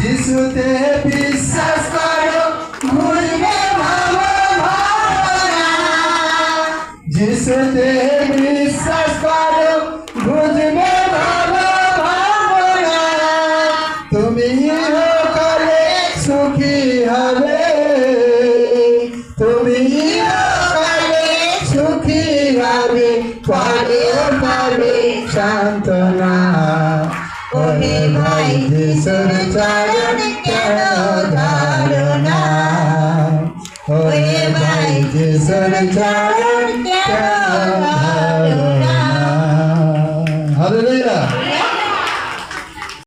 যিশুতে বিশ্বাস করো ভুলবে ভাব ভাবনা যিশুতে বিশ্বাস করো হবে। তুমি পাবে সুখী হবে পরে পাবে সান্ত্বনা। ওহে ভাই যিশুর চরণ কেন ধারণা ওহে ভাই যিশুর চরণ কেন ধারণা হালেলুয়া